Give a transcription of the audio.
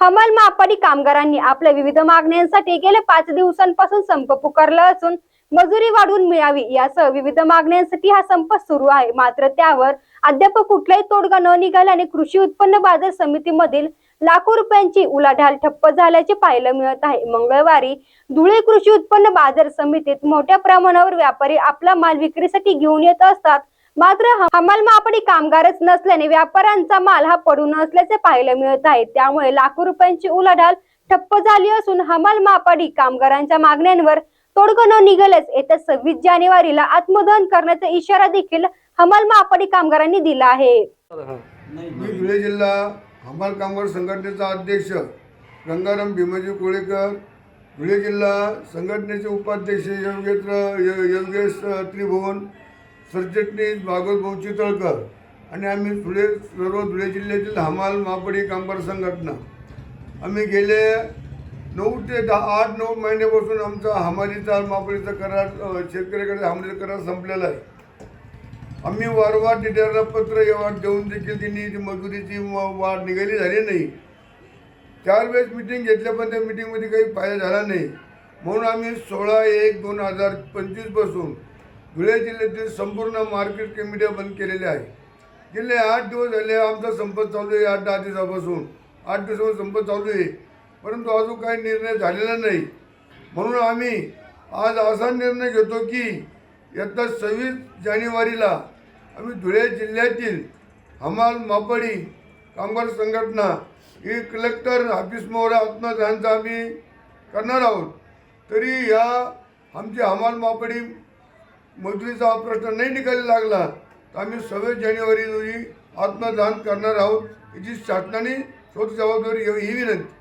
हमाल महापाडी कामगारांनी आपल्या विविध मागण्यांसाठी गेल्या पाच दिवसांपासून संप पुकारला असून मजुरी वाढवून मिळावी यासह विविध मागण्यांसाठी हा संप सुरू आहे. मात्र त्यावर अद्याप कुठलाही तोडगा न निघाल्याने कृषी उत्पन्न बाजार समितीमधील लाखो रुपयांची उलाढाल ठप्प झाल्याचे पाहायला मिळत आहे. मंगळवारी धुळे कृषी उत्पन्न बाजार समितीत मोठ्या प्रमाणावर व्यापारी आपला माल विक्रीसाठी घेऊन येत असतात. मात्र हमाल मापडी कामगारच नसल्याने व्यापाऱ्यांचा माल हा पडून असल्याचे पाहायला मिळत आहे. त्यामुळे लाखो रुपयांची उलाढाल ठप्प झाली असून हमाल महापाडी कामगारांच्या मागण्यांवर तोडगं न निघाल्यास येत्या सव्वीस जानेवारीला आत्मदहन करण्याचा इशारा देखील हमाल महापाडी कामगारांनी दिला आहे. मी धुळे जिल्हा हमाल कामगार संघटनेचा अध्यक्ष रंगाराम भीमाजी कोळेकर धुळे जिल्हा संघटनेचे उपाध्यक्ष योगेश योगेश त्रिभुवन सरचिटणीस भागवत भाऊ चितळकर आणि आम्ही धुळे सर्व धुळे जिल्ह्यातील हमाल महापडी कामगार संघटना. आम्ही गेले नऊ ते दहा आठ नऊ महिन्यापासून आमचा हमालीचा महापडीचा करार शेतकऱ्याकडे हमालीचा करार संपलेला आहे. आम्ही वारंवार डिटेलला पत्र व्यवहार देऊन देखील त्यांनी ती मजुरीची वाढ निघाली झाली नाही. चार वेळेस मिटिंग घेतल्या पण त्या मिटिंगमध्ये काही फायदा झाला नाही. म्हणून आम्ही सोळा एक दोन हजार पंचवीसपासून धुळे जिल्ह्यातील संपूर्ण मार्केट कमिट्या बंद केलेल्या आहे गेले आठ दिवस झाले आमचा संप चालू आहे आठ दहा दिवसापासून. आठ दिवसापासून संप चालू आहे. परंतु अजून काही निर्णय झालेला नाही. म्हणून आम्ही आज असा निर्णय घेतो की येत्या सव्वीस जानेवारीला आम्ही धुळे जिल्ह्यातील हमाल मापडी कामगार संघटना ही कलेक्टर हाफिस मोहरा आत्मदानचा आम्ही करणार आहोत. तरी या आमची हमाल मापडी मजुरीचा हा प्रश्न नाही निकाली लागला तर आम्ही सव्वीस जानेवारी रोजी आत्मदान करणार आहोत याची शासनाने स्वतः जबाबदारी घ्यावी ही विनंती.